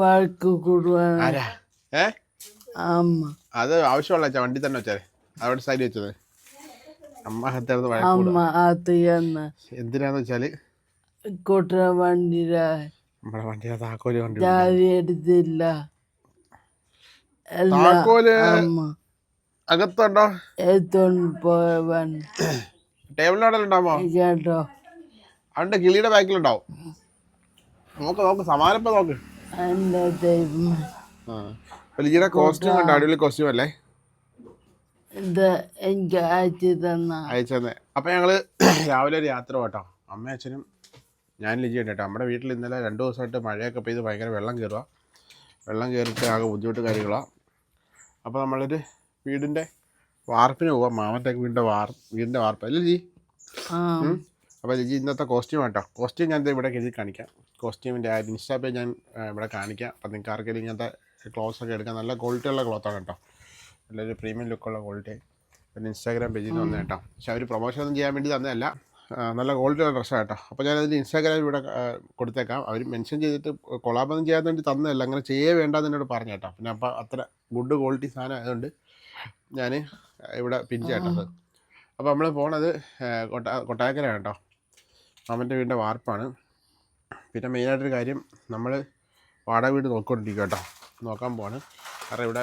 വഴക്ക് കൂടുവാണ് ആരാ? ഏ? അമ്മ. അത് ആവശ്യമുള്ള വണ്ടി തന്നെ വെച്ചാലേ അവിടെ സൈഡ് വെച്ചത്. അമ്മ അമ്മ എന്തിനാന്ന് വെച്ചാൽ? കൂട്ടുന്ന വണ്ടിയിലെ നമ്മുടെ വണ്ടിയുടെ താക്കോൽ വണ്ടി എടുത്തില്ല. എല്ലാം താക്കോൽ അമ്മ. അകത്തുണ്ടോ? എടുത്തോണ്ട് ടേബിളിനോടെ ഉണ്ടാവോ കേട്ടോ. അവന്റെ കിളിയുടെ ബാക്കിലുണ്ടാവും. നോക്ക് നോക്ക് സമാനപ്പ നോക്ക്. ദൈവം അപ്പൊ ലിജിയുടെ കോസ്റ്റ്യൂം കണ്ട അടിപൊളി കോസ്റ്റ്യൂം അല്ലേ? ഇത് എനിക്ക് അയച്ചു തന്ന. അപ്പൊ ഞങ്ങൾ രാവിലെ ഒരു യാത്ര പോട്ടോ. അമ്മ അച്ഛനും ഞാൻ ലിജിയുണ്ട് കേട്ടോ. നമ്മുടെ വീട്ടിൽ ഇന്നലെ രണ്ട് ദിവസമായിട്ട് മഴയൊക്കെ പെയ്ത് ഭയങ്കര വെള്ളം കയറുക വെള്ളം കയറിയിട്ട് ആകെ ബുദ്ധിമുട്ട് കാര്യങ്ങളാണ് അപ്പോൾ നമ്മളൊരു വീടിന്റെ വാർപ്പിന് പോവാം. മാമത്തേക്ക് വീടിന്റെ വാർ വീടിന്റെ വാർപ്പ്. അല്ലേ ലിജി? ആ. അപ്പോൾ ലിജി ഇന്നത്തെ കോസ്റ്റ്യൂം കേട്ടോ കോസ്റ്റ്യൂം ഞാൻ ഇവിടെ എഴുതി കാണിക്കാം. കോസ്റ്റ്യൂമിന്റെ ആ ഇൻസ്റ്റാ പേജ് ഞാൻ ഇവിടെ കാണിക്കാം. അപ്പം നിങ്ങൾക്ക് ആർക്കെങ്കിലും ഇങ്ങനത്തെ ക്ലോത്ത്സ് ഒക്കെ എടുക്കാം നല്ല ക്വാളിറ്റി ഉള്ള ക്ലോത്താണ് കേട്ടോ. നല്ലൊരു പ്രീമിയം ലുക്കുള്ള ക്വാളിറ്റി പിന്നെ ഇൻസ്റ്റാഗ്രാം പേജിൽ നിന്ന് കേട്ടോ. പക്ഷെ അവർ പ്രൊമോഷൻ ഒന്നും ചെയ്യാൻ വേണ്ടി തന്നതല്ല. നല്ല ക്വാളിറ്റി ഉള്ള ഡ്രസ്സാണ് കേട്ടോ. അപ്പോൾ ഞാനതിൽ ഇൻസ്റ്റാഗ്രാം ഇവിടെ കൊടുത്തേക്കാം. അവർ മെൻഷൻ ചെയ്തിട്ട് കൊളാബൊന്നും ചെയ്യാൻ വേണ്ടി തന്നതല്ല. അങ്ങനെ ചെയ്യേ വേണ്ടെന്ന് എന്നോട് പറഞ്ഞു കേട്ടോ. പിന്നെ അപ്പോൾ അത്ര ഗുഡ് ക്വാളിറ്റി സാധനം ആയതുകൊണ്ട് ഞാൻ ഇവിടെ പിൻ ചേട്ടത് അപ്പോൾ നമ്മൾ പോണത് കൊട്ടാ കൊട്ടായക്കരയാണ് കേട്ടോ. മാമന്റെ വീടിന്റെ വാർപ്പാണ്. പിന്നെ മെയിനായിട്ടൊരു കാര്യം നമ്മൾ വാടക വീട് നോക്കിക്കൊണ്ടിരിക്കുക കേട്ടോ നോക്കാൻ പോവാണ്. കാരണം ഇവിടെ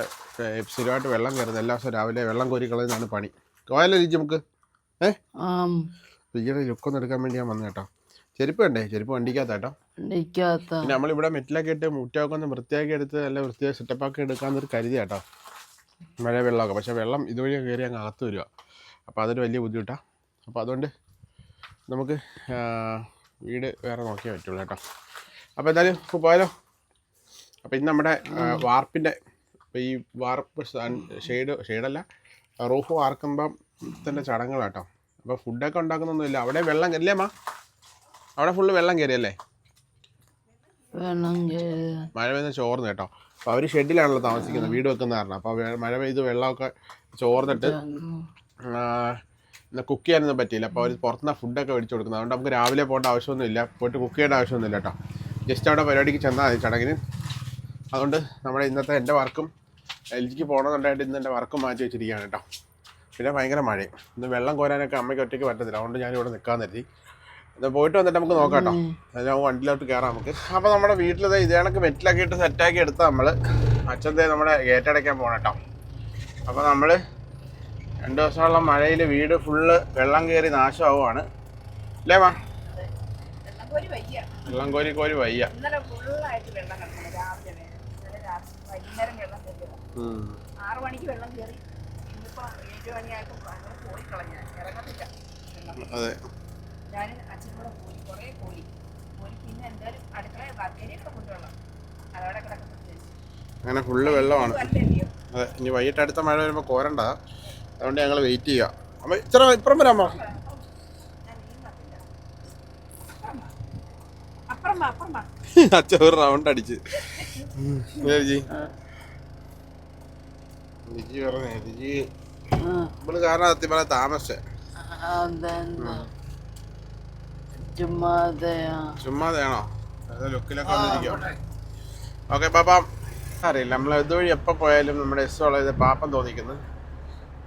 സ്ഥിരമായിട്ട് വെള്ളം കയറുന്നത്. എല്ലാ ദിവസവും രാവിലെ വെള്ളം കോരി കളയുന്നതാണ് പണി. പോയാലോ ചേച്ചി നമുക്ക്? ഏ? ആം. ലിജിയുടെ ലുക്കൊന്നും എടുക്കാൻ വേണ്ടി ഞാൻ വന്നു കേട്ടോ ചെരുപ്പ് വേണ്ടേ ചെരുപ്പ് വണ്ടിക്കകത്ത് കേട്ടോ പിന്നെ നമ്മളിവിടെ മെറ്റിലൊക്കെ ഇട്ട് മുറ്റമൊക്കെ ഒന്ന് വൃത്തിയാക്കി എടുത്ത് നല്ല വൃത്തിയായി സെറ്റപ്പാക്കി എടുക്കാമെന്നൊരു കരുതി കേട്ടോ മഴ വെള്ളമൊക്കെ പക്ഷേ വെള്ളം ഇതുവഴി കയറി അങ്ങ് അകത്ത് വരിക അപ്പോൾ അതൊരു വലിയ ബുദ്ധിമുട്ടാണ് അപ്പോൾ അതുകൊണ്ട് നമുക്ക് വീട് വേറെ നോക്കിയേ പറ്റുള്ളൂ കേട്ടോ. അപ്പോൾ എന്തായാലും പോയാലോ? അപ്പോൾ ഇന്ന് നമ്മുടെ വാർപ്പിന്റെ ഈ വാർപ്പ് ഷെയ്ഡ് ഷെയ്ഡല്ല റൂഫ് വാർക്കുമ്പം തന്നെ ചടങ്ങുകളാട്ടോ അപ്പോൾ ഫുഡൊക്കെ ഉണ്ടാക്കുന്നൊന്നുമില്ല. അവിടെ വെള്ളം കയറില്ലേ അമ്മ? അവിടെ ഫുള്ള് വെള്ളം കയറിയല്ലേ? മഴ പെയ്യുന്ന ചോർന്ന് കേട്ടോ. അപ്പോൾ അവർ ഷെഡിലാണല്ലോ താമസിക്കുന്നത് വീട് വെക്കുന്ന കാരണം. അപ്പോൾ മഴ പെയ്ത് വെള്ളമൊക്കെ ചോർന്നിട്ട് കുക്ക് ചെയ്യാനൊന്നും പറ്റിയില്ല. അപ്പോൾ അവർ പുറത്തുനിന്ന് ഫുഡൊക്കെ മേടിച്ച് കൊടുക്കുന്നത്. അതുകൊണ്ട് നമുക്ക് രാവിലെ പോകേണ്ട ആവശ്യമൊന്നുമില്ല പോയിട്ട് കുക്ക് ചെയ്യേണ്ട ആവശ്യമൊന്നുമില്ല കേട്ടോ. ജസ്റ്റ് അവിടെ പരിപാടിക്ക് ചെന്നാൽ മതി ചടങ്ങിന്. അതുകൊണ്ട് നമ്മുടെ ഇന്നത്തെ എന്റെ വർക്കും എൽജിക്ക് പോകണമെന്നുണ്ടായിട്ട് ഇന്ന് എന്റെ വർക്കും മാറ്റി വെച്ചിരിക്കുകയാണ് കേട്ടോ. പിന്നെ ഭയങ്കര മഴയും. ഇന്ന് വെള്ളം കോരാനൊക്കെ അമ്മയ്ക്ക് ഒറ്റയ്ക്ക് പറ്റത്തില്ല. അതുകൊണ്ട് ഞാനിവിടെ നിൽക്കാൻ കരുതി. എന്നാൽ പോയിട്ട് വന്നിട്ട് നമുക്ക് നോക്കാം കേട്ടോ. നമുക്ക് വണ്ടിയിലോട്ട് കയറാം നമുക്ക്. അപ്പോൾ നമ്മുടെ വീട്ടിൽ ഇത് കണക്ക് വെറ്റിലൊക്കെ ഇട്ട് സെറ്റാക്കി എടുത്താൽ നമ്മൾ അച്ഛന്റെ നമ്മുടെ ഗേറ്റ് അടയ്ക്കാൻ പോകണം കേട്ടോ. അപ്പോൾ നമ്മൾ രണ്ട് ദിവസമുള്ള മഴയിൽ വീട് ഫുള്ള് വെള്ളം കയറി നാശമാവുകയാണ് അല്ലേ മാ? വെള്ളം കോരി കോരി വയ്യ. ആറു മണിക്ക് വെള്ളം കയറി ഏഴ് പോയി ഇറങ്ങത്തില്ല. അതെ. ഞാൻ അച്ഛനും കൂടെ പോയി. കുറേ പോയി. പോയി പിന്നെ എന്തായാലും അടുക്കള ബാക്കിയൊക്കെ കൊണ്ടുവരണം. അതവിടെ കിടക്കുന്നു. അങ്ങനെ ഫുള്ള് വെള്ളമാണ്. അതെ ഇനി വൈകിട്ട് അടുത്ത മഴ വരുമ്പോൾ കോരണ്ട. അതുകൊണ്ട് ഞങ്ങൾ വെയിറ്റ് ചെയ്യുക അമ്മ ഇത്ര ഇപ്പുറം വരാമോ. അച്ഛൻ ഒരു റൗണ്ട് അടിച്ച്. ലിജി ലിജി പറഞ്ഞേ ലിജി നമ്മൾ കാരണം സത്യം പറഞ്ഞ താമസിച്ചേ. ചുമ്മാതെയാണോ? ലുക്കിലൊക്കെ വന്നിരിക്കും ഓക്കെ പാപ്പ. അറിയില്ല നമ്മൾ ഇതുവഴി എപ്പോ പോയാലും നമ്മുടെ എസ് വളം ഇത് പാപ്പം തോന്നിക്കുന്നു.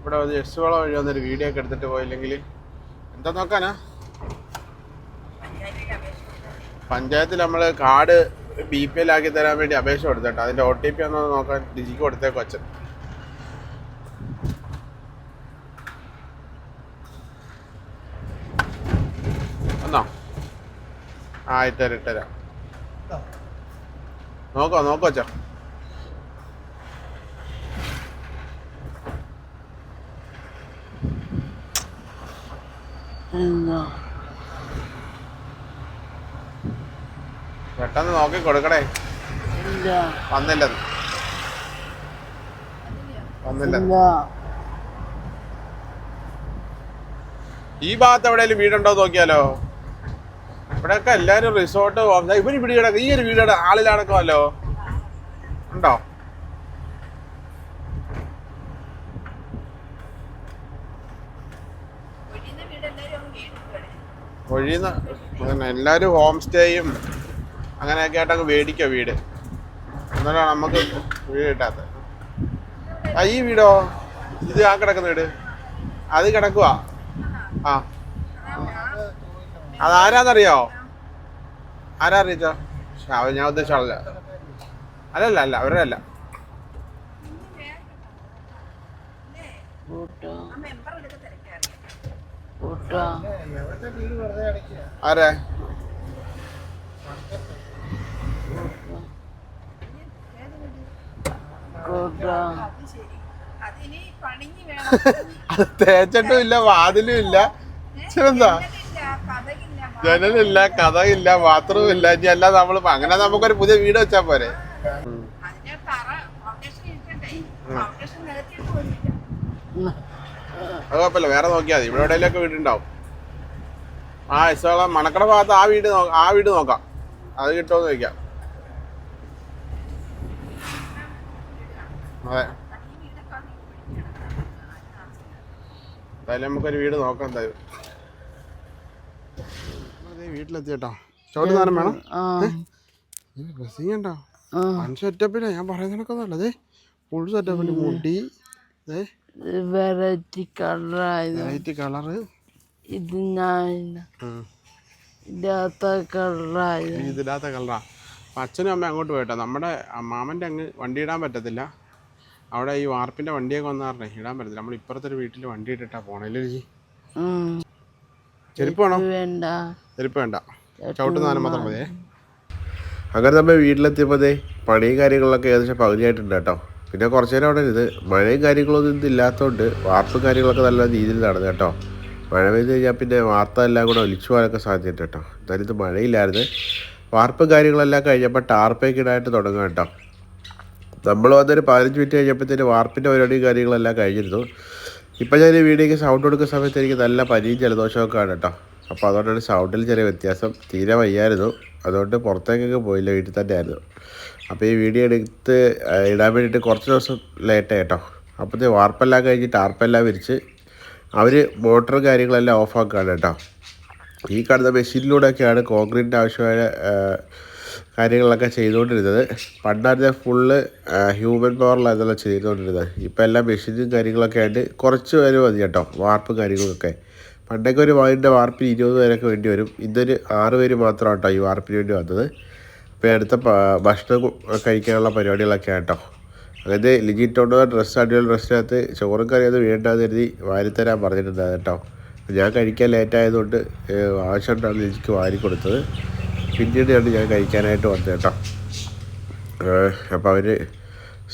ഇവിടെ ഒരു എസ് വള വഴി വന്നൊരു വീഡിയോ ഒക്കെ എടുത്തിട്ട് പോയില്ലെങ്കിൽ എന്താ നോക്കാനാ. പഞ്ചായത്തിൽ നമ്മൾ കാർഡ് ബി പി എൽ ആക്കി തരാൻ വേണ്ടി അപേക്ഷ കൊടുത്തിട്ട്. അതിന്റെ ഒ ടി പി ഒന്ന് നോക്കാൻ ഡിജിക്ക് കൊടുത്തേക്കും അച്ഛൻ. ഒന്നോ ആ ഇട്ടരാം ഇട്ടരാം. നോക്കോ നോക്കോ അച്ഛാ പെട്ടെന്ന് നോക്കി കൊടുക്കണേ. വന്നില്ല. വന്നില്ലെന്ന് ഇല്ല ഈ ഭാഗത്ത് എവിടെയെങ്കിലും വീടുണ്ടോ നോക്കിയാലോ? ഇവിടെയൊക്കെ എല്ലാരും റിസോർട്ട് ഇവർ വീട് കിടക്ക ഈ ഒരു വീട് ആളിലാണക്കോ ഉണ്ടോ ഒഴിയുന്ന വീട് എല്ലാവരും അങ്ങ് വീടുകയാണ് ഒഴിയുന്ന പിന്നെ എല്ലാവരും ഹോം സ്റ്റേയും അങ്ങനെയൊക്കെ ആയിട്ട് അങ്ങ് മേടിക്കുക വീട്. എന്നാലാണ് നമുക്ക് വീട് കിട്ടാത്തത്. ആ ഈ വീടോ? ഇത് ആ കിടക്കുന്ന വീട്? അത് കിടക്കുക ആ. അതാരാന്നറിയോ ആരാ അറിയിച്ചോ? ഞാൻ ഉദ്ദേശിച്ചാളല്ല അല്ലല്ല അല്ല അവരുടെ അല്ല കൂട്ടോ ആ മെമ്പർ എടുത്ത് തിരക്കാറില്ല കൂട്ടോ ആരെ? കൂട്ടോ അത് ശരി അതിനി പണിഞ്ഞ് വേണം അത് തേച്ചിട്ടും ഇല്ല വാതിലും ഇല്ല. ചെറുതാ ജനലില്ല, കഥയില്ല ബാത്റൂം ഇല്ല ഇനി അല്ല നമ്മൾ അങ്ങനെ നമുക്കൊരു പുതിയ വീട് വെച്ചാ പോരെ. ഫൗണ്ടേഷൻ അത് കുഴപ്പമില്ല. വേറെ നോക്കിയാൽ മതി. ഇവിടെ എവിടെയെങ്കിലൊക്കെ വീടുണ്ടാവും. ആ ഇസോളം മണക്കട ഭാഗത്ത് ആ വീട് ആ വീട് നോക്കാം. അത് കിട്ടുമെന്ന് ചോദിക്കാം. അതെ. എന്തായാലും നമുക്കൊരു വീട് നോക്കാം എന്തായാലും. വീട്ടിലെത്തി കേട്ടോ ചവിട്ടി സാധനം വേണം. ഡ്രസ്സിങ് സെറ്റപ്പില്ല ഞാൻ പറയുന്നതൊക്കെ നല്ലതേ. ഫുൾ സെറ്റപ്പിൽ മുടി ഏ വെറൈറ്റി കളറായിരുന്നു വെറൈറ്റി കളറ്? ഇത് ഞാൻ ഇല്ലാത്ത കളറായത് ഇതില്ലാത്ത കളറാ. അപ്പം അച്ഛനും അമ്മ അങ്ങോട്ട് പോയിട്ടോ. നമ്മുടെ മാമന്റെ അങ്ങ് വണ്ടി ഇടാൻ പറ്റത്തില്ല. അവിടെ ഈ വാർപ്പിന്റെ വണ്ടിയൊക്കെ വന്ന ഇടാൻ പറ്റത്തില്ല. നമ്മൾ ഇപ്പുറത്തൊരു വീട്ടിൽ വണ്ടി ഇട്ടിട്ടാ പോണല്ലേ ചെരുപ്പ് വേണോ? വേണ്ട. ചെരുപ്പ് വേണ്ട. ചവിട്ടുന്ന സാധനം മാത്രം മതിയേ അങ്ങനെ നമ്മൾ വീട്ടിലെത്തിയപ്പോഴേ പണിയും കാര്യങ്ങളൊക്കെ ഏകദേശം പകുതിയായിട്ടുണ്ട് കേട്ടോ. പിന്നെ കുറച്ച് നേരം അവിടെ ഇത് മഴയും കാര്യങ്ങളൊന്നും ഇതില്ലാത്തതുകൊണ്ട് വാർപ്പും കാര്യങ്ങളൊക്കെ നല്ല രീതിയിൽ നടന്നു കേട്ടോ. മഴ പെയ്ത് കഴിഞ്ഞാൽ പിന്നെ വാർത്ത എല്ലാം കൂടെ ഒലിച്ചു പോകാനൊക്കെ സാധ്യതയുണ്ട് കേട്ടോ. എന്തായാലും ഇത് മഴയില്ലായിരുന്നു. വാർപ്പും കാര്യങ്ങളെല്ലാം കഴിഞ്ഞപ്പോൾ ടാർപ്പേക്ക് ഇടാനായിട്ട് തുടങ്ങുക കേട്ടോ. നമ്മൾ വന്നൊരു പതിനഞ്ച് മിനിറ്റ് കഴിഞ്ഞപ്പോഴത്തേന് വാർപ്പിന്റെ പരിപാടിയും കാര്യങ്ങളെല്ലാം കഴിഞ്ഞിരുന്നു. ഇപ്പം ഞാൻ ഈ വീഡിയോക്ക് സൗണ്ട് കൊടുക്കുന്ന സമയത്ത് എനിക്ക് നല്ല പനിയും ജലദോഷമൊക്കെ ആണ് കേട്ടോ. അപ്പോൾ അതുകൊണ്ടാണ് സൗണ്ടിൽ ചെറിയ വ്യത്യാസം. തീരെ വയ്യായിരുന്നു. അതുകൊണ്ട് പുറത്തേക്കൊക്കെ പോയില്ല. വീട്ടിൽ തന്നെ ആയിരുന്നു അപ്പോൾ ഈ വീഡിയോ എടുത്ത് ഇടാൻ വേണ്ടിയിട്ട് കുറച്ച് ദിവസം ലേറ്റ് കേട്ടോ അപ്പോഴത്തെ വാർപ്പെല്ലാം കഴിഞ്ഞ് ടാർപ്പെല്ലാം വിരിച്ച് അവർ മോട്ടർ കാര്യങ്ങളെല്ലാം ഓഫാക്കുകയാണ് കേട്ടോ ഈ കാണുന്ന മെഷീനിലൂടെയൊക്കെയാണ് കോൺക്രീറ്റിന്റെ ആവശ്യമായ കാര്യങ്ങളൊക്കെ ചെയ്തുകൊണ്ടിരുന്നത്. പണ്ടായിരുന്ന ഫുള്ള് ഹ്യൂമൻ പവറിലായിരുന്നല്ലോ ചെയ്തുകൊണ്ടിരുന്നത്. ഇപ്പോൾ എല്ലാം മെഷീനും കാര്യങ്ങളൊക്കെ ആയിട്ട് കുറച്ച് പേര് മതി കേട്ടോ വാർപ്പ് കാര്യങ്ങളൊക്കെ പണ്ടൊക്കെ ഒരു വാങ്ങിന്റെ വാർപ്പിന് ഇരുപത് പേരൊക്കെ വേണ്ടി വരും. ഇന്നൊരു ആറ് പേര് മാത്രമാണ് കേട്ടോ ഈ വാർപ്പിന് വേണ്ടി വന്നത്. ഇപ്പോൾ അടുത്ത ഭക്ഷണം കഴിക്കാനുള്ള പരിപാടികളൊക്കെ കേട്ടോ അതായത് ലിജിറ്റോണ്ട് ഡ്രസ്സ് അടിപൊളി ഡ്രസ്സിനകത്ത് ചോറും കറിയൊന്നും വീണ്ടാന്ന് കരുതി വാരിത്തരാൻ പറഞ്ഞിട്ടുണ്ടായിരുന്നു കേട്ടോ. ഞാൻ കഴിക്കാൻ ലേറ്റായതുകൊണ്ട് ആവശ്യമുണ്ടാണ് ലിജിക്ക് വാരി കൊടുത്തത്. പിന്നീടാണ് ഞാൻ കഴിക്കാനായിട്ട് വന്നത് കേട്ടോ. അപ്പോൾ അവർ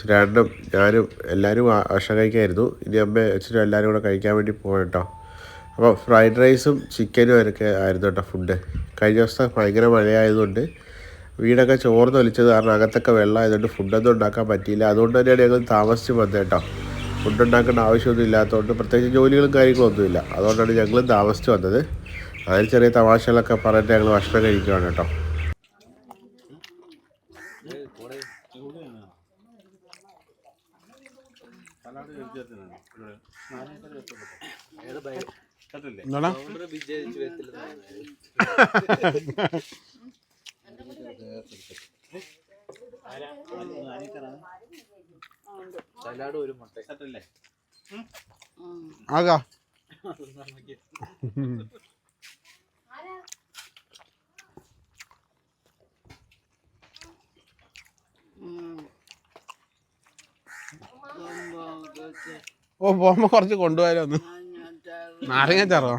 ശ്രാണ്ടും ഞാനും എല്ലാവരും ഭക്ഷണം കഴിക്കായിരുന്നു. ഇനി അമ്മ അച്ഛനും എല്ലാവരും കൂടെ കഴിക്കാൻ വേണ്ടി പോകണം കേട്ടോ. അപ്പോൾ ഫ്രൈഡ് റൈസും ചിക്കനും ഒക്കെ ആയിരുന്നു കേട്ടോ ഫുഡ് കഴിഞ്ഞ ദിവസം ഭയങ്കര മഴയായതുകൊണ്ട് വീടൊക്കെ ചോർന്ന് വലിച്ചത് കാരണം അകത്തൊക്കെ വെള്ളം ആയതുകൊണ്ട് ഫുഡൊന്നും ഉണ്ടാക്കാൻ പറ്റിയില്ല. അതുകൊണ്ട് തന്നെയാണ് ഞങ്ങൾ താമസിച്ച് വന്നത് കേട്ടോ. ഫുഡ് ഉണ്ടാക്കേണ്ട ആവശ്യമൊന്നും ഇല്ലാത്തതുകൊണ്ട് പ്രത്യേകിച്ച് ജോലികളും കാര്യങ്ങളൊന്നുമില്ല. അതുകൊണ്ടാണ് ഞങ്ങൾ താമസിച്ച് വന്നത്. അതിൽ ചെറിയ തമാശകളൊക്കെ പറഞ്ഞിട്ട് ഞങ്ങൾ ഭക്ഷണം കഴിക്കുകയാണ് കേട്ടോ. എന്താടാ ആകാ. ഓ പോകുമ്പോ കുറച്ച് നാരങ്ങാച്ചാറോ?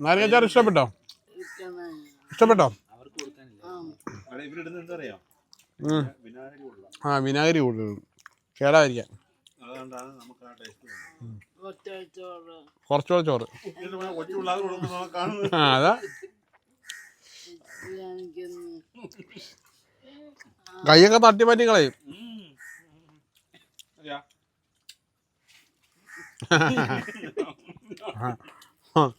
നാരങ്ങാച്ചാറ് ഇഷ്ടപ്പെട്ടോ? ഇഷ്ടപ്പെട്ടോ. ആ. വിനാഗിരി കൂടുതൽ. കേടായിരിക്കാം കുറച്ചുകൂടെ ചോറ്. ആ അതാ. കൈയൊക്കെ തട്ടി മാറ്റി കളയും. ആ.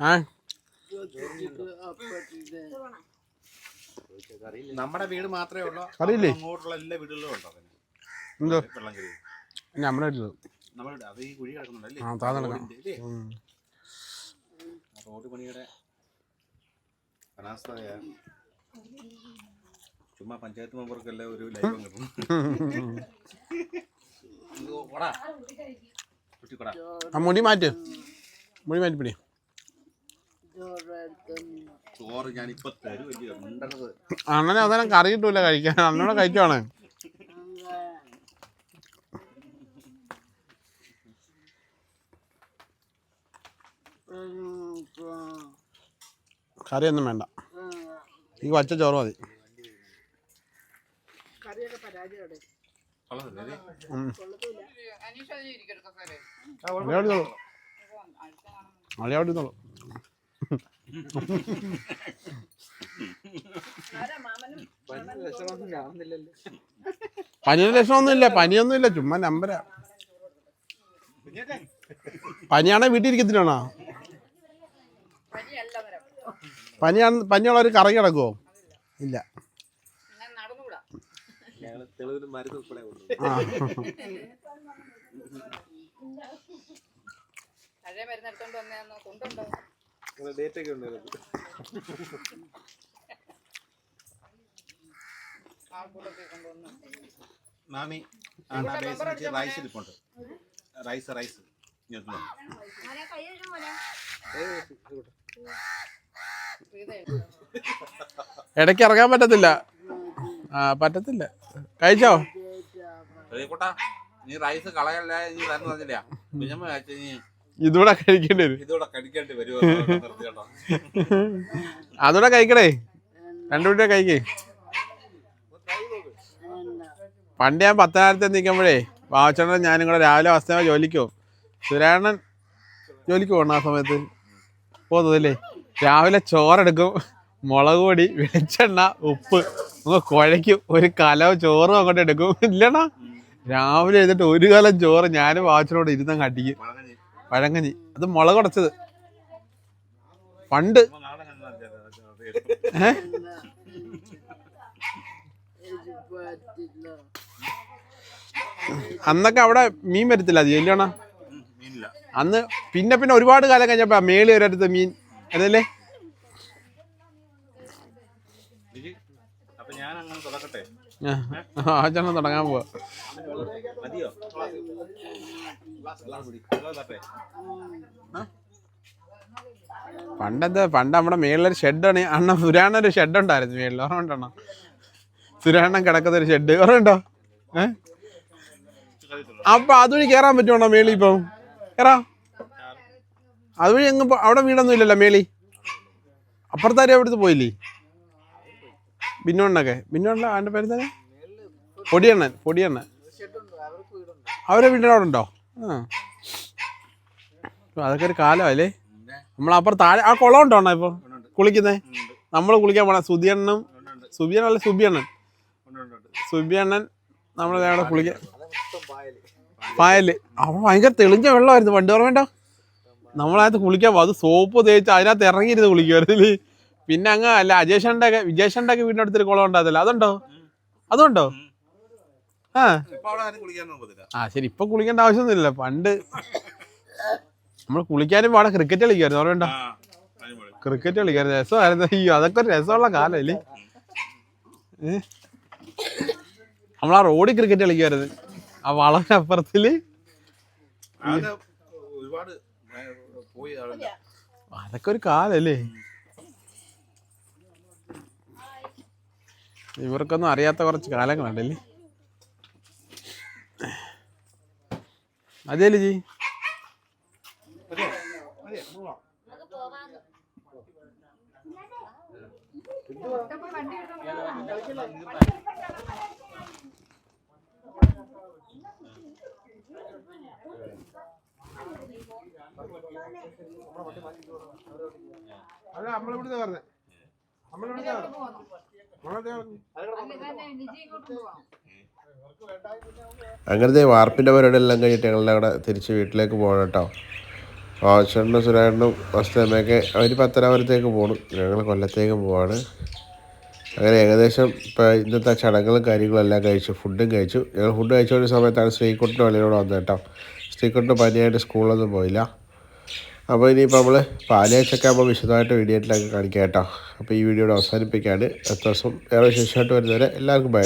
ആ. നമ്മുടെ വീട് മാത്രമേ ഉള്ളൂ. അറിയില്ലേ? അങ്ങോട്ടുള്ള എല്ലാ വീടുകളിലും ഉണ്ടോ എന്തോ? വെള്ളം കയറി നമ്മുടെ വീട്ടിൽ. നമ്മുടെ അത് ഈ കുഴി കിടക്കുന്നുണ്ടല്ലേ ആ, താഴെ. ആ റോഡ് പണിയുടെ അനാസ്ഥതയാ ചുമ്മാ പഞ്ചായത്ത് മെമ്പർക്കെല്ലാം ഒരു ലൈവ് കിട്ടും ഇത് കുട്ടി കൊടാ. ആ മുടി മാറ്റ്. മുടി മാറ്റി പിടി. ചോറ് ഞാൻ ഇപ്പൊ തരും വലിയ അണ്ണനെ അവസാനം കറി കിട്ടൂല കഴിക്കാൻ. അണ്ണനോട് കഴിക്കുവാണ്. കറിയൊന്നും വേണ്ട. ഈ വച്ച ചോറ് മതി. മാമനും പനിയുടെ ലക്ഷണമൊന്നും ഇല്ല പനിയൊന്നും ഇല്ല ചുമ്മാ നമ്പരാ. പനിയാണെ വീട്ടിരിക്കത്തിനാണോ പനിയാണ് പനിയുള്ള ഒരു കറങ്ങി കിടക്കുമോ ഇല്ല. തെളിവിന് മരുന്ന് ഉൾപ്പെടെ പഴയ മരുന്ന് എടുത്തോണ്ട് വന്നേന്ന് കൊണ്ടുണ്ടോ ഡേറ്റ് ഒക്കെ ഉണ്ട് മാമി റൈസ് ഇരിപ്പുണ്ട്. റൈസ് റൈസ് ഇടയ്ക്ക് ഇറങ്ങാൻ പറ്റത്തില്ല. ആ പറ്റത്തില്ല. കഴിച്ചോ? ശ്രീകുട്ടാ, നീ റൈസ് കളയല്ലേ നീ തന്നെ തന്നില്ല കുഞ്ഞമ്മ കഴിച്ച നീ ഇതൂടെ കഴിക്കേണ്ടി വരും. ഇതോടെ അതൂടെ കഴിക്കണേ രണ്ടു കൂടെ കഴിക്കേ. പണ്ട് ഞാൻ പത്തനായിരത്തി നിൽക്കുമ്പോഴേ വാവച്ചേട്ടൻ ഞാനും കൂടെ രാവിലെ വസ്തുവ ജോലിക്കോ. സുരേണ്ണൻ ജോലിക്ക് പോകണം ആ സമയത്ത്. പോകുന്നതല്ലേ? രാവിലെ ചോറെടുക്കും മുളക് പൊടി വെളിച്ചെണ്ണ ഉപ്പ്. കുഴയ്ക്കും. ഒരു കലോ ചോറും അങ്ങോട്ട് എടുക്കും. ഇല്ലടാ. രാവിലെ എഴുന്നിട്ട് ഒരു കലം ചോറ് ഞാനും വാച്ചിനോട് ഇരുന്ന അടിക്കും. പഴങ്കഞ്ഞി. അത് മുളക് ഉടച്ചത്. പണ്ട്. അന്നൊക്കെ അവിടെ മീൻ വരത്തില്ല അത് ഇല്ലണ മീനില്ല. അന്ന് പിന്നെ പിന്നെ ഒരുപാട് കാലം കഴിഞ്ഞപ്പോ മേളി ഒരിടത്ത് മീൻ. അതല്ലേ ലിജി, അപ്പൊ ഞാൻ അങ്ങനെ തുടക്കട്ടെ ആ ചേട്ടൻ തുടങ്ങാൻ പോവാ? പണ്ടെന്താ പണ്ട് നമ്മുടെ മേളിലൊരു ഷെഡാണ് അണ്ണ സുരാണ ഒരു ഷെഡ് ഉണ്ടായിരുന്നു മേളിൽ ഓർമ്മ സുരാണ്ണം കിടക്കുന്ന ഒരു ഷെഡ് ഓർമ്മയുണ്ടോ? ഏ? അപ്പൊ അതുവഴി കേറാൻ പറ്റുവാണോ മേളി ഇപ്പം? കേറാ. അതുവഴി അങ്ങ് അവിടെ വീടൊന്നും ഇല്ലല്ലോ മേളി അപ്പുറത്താരും അവിടുത്തെ പോയില്ലേ? ബിന്നോണ്ണൊക്കെ ബിന്നോണ്ണ അവന്റെ പേര് തന്നെ പൊടിയണ്ണൻ പൊടിയണ്ണൻ. അവരെ വീടിന്റെ അവിടെ ഉണ്ടോ? ആ. അതൊക്കെ ഒരു കാലമല്ലേ നമ്മളപ്പുറം താഴെ ആ കുളം ഉണ്ടോ അണ്ണാ. കുളിക്കുന്നേ? നമ്മൾ കുളിക്കാൻ പോണ. സുധിയണ്ണനും സുബിയണ്ണ. സുബിയണ്ണല്ല സുബിയണ്ണൻ. സുബിയണ്ണൻ നമ്മൾ അവിടെ കുളിക്കാൻ പായൽ. അവൻ ഭയങ്കര തെളിഞ്ഞ വെള്ളമായിരുന്നു. പണ്ട് വേണ്ട നമ്മളതിനകത്ത് കുളിക്കാൻ പോകും അത് സോപ്പ് തേച്ച് അതിനകത്ത് ഇറങ്ങിയിരുന്ന് കുളിക്കുമായിരുന്നു പിന്നെ അങ്ങ് അല്ല അജേഷന്റെ വിജേഷന്റെ ഒക്കെ വീടിന്റെ അടുത്തൊരു കുളം ഉണ്ടാകത്തില്ല. അതുണ്ടോ? അതുണ്ടോ? ആ. ആ ശരി. ഇപ്പൊ കുളിക്കേണ്ട ആവശ്യമൊന്നുമില്ല. പണ്ട് നമ്മൾ കുളിക്കാനും പാടെ ക്രിക്കറ്റ് കളിക്കുമായിരുന്നു അവിടെ. ക്രിക്കറ്റ് കളിക്കായിരുന്നു രസമായിരുന്നു. അയ്യോ അതൊക്കെ ഒരു രസമുള്ള കാലല്ലേ നമ്മൾ ആ റോഡിൽ ക്രിക്കറ്റ് കളിക്കുമായിരുന്നു ആ അവിടെ അതൊക്കെ ഒരു കാലല്ലേ ഇവർക്കൊന്നും അറിയാത്ത കുറച്ച് കാലങ്ങളുണ്ടല്ലേ അതേ ജി? അല്ല നമ്മളിവിടുന്ന് പറഞ്ഞേ. നമ്മളിവിടുന്ന് അങ്ങനത്തെ വാർപ്പിന്റെ പരിപാടിയെല്ലാം കഴിഞ്ഞിട്ട് ഞങ്ങളുടെ അവിടെ തിരിച്ച് വീട്ടിലേക്ക് പോകണം കേട്ടോ. ആവശ്യണ്ണും സുരേണ്ണും വസ്തുമ്മയൊക്കെ അവർ പത്തനാപുരത്തേക്ക് പോകണം ഞങ്ങൾ കൊല്ലത്തേക്ക് പോവാണ്. അങ്ങനെ ഏകദേശം ഇപ്പോൾ ഇന്നത്തെ ചടങ്ങുകളും കാര്യങ്ങളും എല്ലാം കഴിച്ചു ഫുഡും കഴിച്ചു. ഞങ്ങൾ ഫുഡ് ഒരു സമയത്താണ് ശ്രീകുട്ടിന്റെ വെളിയിലൂടെ വന്നത് കേട്ടോ. ശ്രീകുട്ടിന് പനിയായിട്ട് സ്കൂളിലൊന്നും പോയില്ല. അപ്പോൾ ഇനിയിപ്പോൾ നമ്മൾ പാലിയാച്ചൊക്കെ ആകുമ്പോൾ വിശദമായിട്ട് വീഡിയോയിലൊക്കെ കാണിക്കാം കേട്ടോ. അപ്പോൾ ഈ വീഡിയോയുടെ അവസാനിപ്പിക്കാണ്. അടുത്ത ദിവസം വേറെ വിശേഷമായിട്ട് വരുന്നവരെ എല്ലാവർക്കും ബൈ